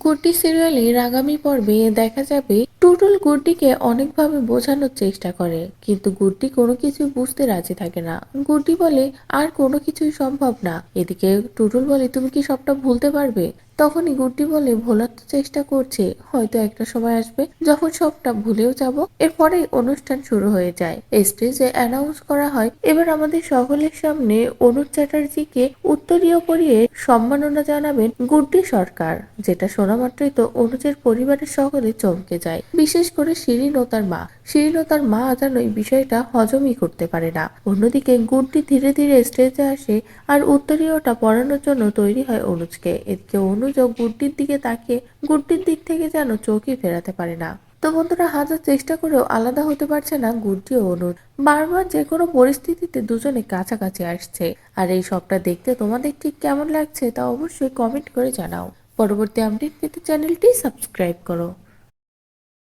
গুড্ডি সিরিয়ালের আগামী পর্বে দেখা যাবে টুটুল গুড্ডিকে অনেকভাবে বোঝানোর চেষ্টা করে, কিন্তু গুড্ডি কোনো কিছু বুঝতে রাজি থাকে না। গুড্ডি বলে, আর কোনো কিছুই সম্ভব না। এদিকে টুটুল বলে, তুমি কি সবটা ভুলতে পারবে? তখনই গুড্ডি বলে ভোলার তো চেষ্টা করছে, হয়তো একটা সময় আসবে যখন সবটা ভুলেও যাব। এরপরে অনুষ্ঠান শুরু হয়ে যায়। স্টেজে অ্যানাউন্স করা হয়, এবার আমাদের সকলের সামনে অনুজ চ্যাটার্জিকে উত্তরীয় পরিয়ে সম্মাননা জানাবেন গুড্ডি সরকার। যেটা শোনা মাত্রই তো অনুজের পরিবারের সকলে চমকে যায়। বিশেষ করে শিরিন ও তার মা। শিরিন ও তার মা যেন এই বিষয়টা হজমই করতে পারে না। অন্যদিকে গুড্ডি ধীরে ধীরে স্টেজে আসে আর উত্তরীয়টা পড়ানোর জন্য তৈরি হয় অনুজকে। এদিকে অনুজ ও গুড্ডির দিকে তাকিয়ে গুড্ডির দিক থেকে যেন চোখই ফেরাতে পারে না। তো বন্ধুরা, হাজার চেষ্টা করেও আলাদা হতে পারছে না গুড্ডি ও অনুর। বারবার যে কোনো পরিস্থিতিতে দুজনে কাছাকাছি আসছে। আর এই সবটা দেখতে তোমাদের ঠিক কেমন লাগছে তা অবশ্যই কমেন্ট করে জানাও। পরবর্তী আপডেট পেতে চ্যানেলটি সাবস্ক্রাইব করো।